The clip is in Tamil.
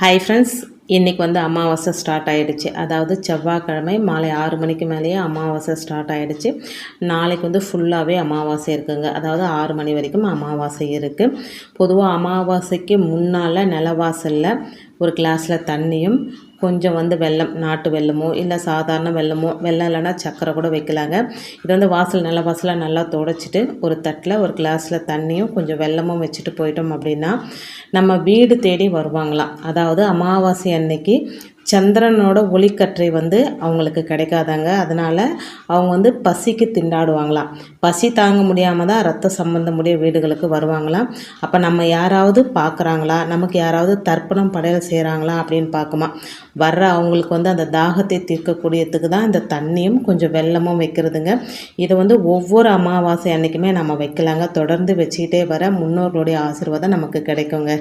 ஹாய் ஃப்ரெண்ட்ஸ் இன்றைக்கி வந்து அமாவாசை ஸ்டார்ட் ஆகிடுச்சு அதாவது செவ்வாய்க்கிழமை மாலை ஆறு மணிக்கு மேலேயே அமாவாசை ஸ்டார்ட் ஆகிடுச்சு நாளைக்கு வந்து ஃபுல்லாகவே அமாவாசை இருக்குங்க. அதாவது ஆறு மணி வரைக்கும் அமாவாசை இருக்குது பொதுவாக அமாவாசைக்கு முன்னால் நிலவாசலில் ஒரு கிளாஸில் தண்ணியும் கொஞ்சம் வந்து வெள்ளம் நாட்டு வெள்ளமோ இல்லை சாதாரண வெள்ளமோ வெள்ளம் இல்லைன்னா சக்கரை கூட வைக்கலாங்க. இது வந்து வாசல் நல்லா வாசலாக நல்லா துடைச்சிட்டு ஒரு தட்டில் ஒரு கிளாஸில் தண்ணியும் கொஞ்சம் வெள்ளமும் வச்சுட்டு போயிட்டோம் அப்படின்னா நம்ம வீடு தேடி வருவாங்களாம். அதாவது அமாவாசை அன்னைக்கு சந்திரனோட ஒளிக்கற்றை வந்து அவங்களுக்கு கிடைக்காதாங்க. அதனால் அவங்க வந்து பசிக்கு திண்டாடுவாங்களாம். பசி தாங்க முடியாமல் தான் ரத்த சம்பந்தமுடைய வீடுகளுக்கு வருவாங்களாம். அப்போ நம்ம யாராவது பார்க்குறாங்களா நமக்கு யாராவது தர்ப்பணம் படையல் செய்கிறாங்களா அப்படின்னு பார்க்குமா வர்ற அவங்களுக்கு வந்து அந்த தாகத்தை தீர்க்கக்கூடியதுக்கு தான் இந்த தண்ணியும் கொஞ்சம் வெள்ளமும் வைக்கிறதுங்க. இதை வந்து ஒவ்வொரு அமாவாசை அன்றைக்குமே நம்ம வைக்கலாங்க. தொடர்ந்து வச்சுக்கிட்டே வர முன்னோர்களுடைய ஆசீர்வாதம் நமக்கு கிடைக்குங்க.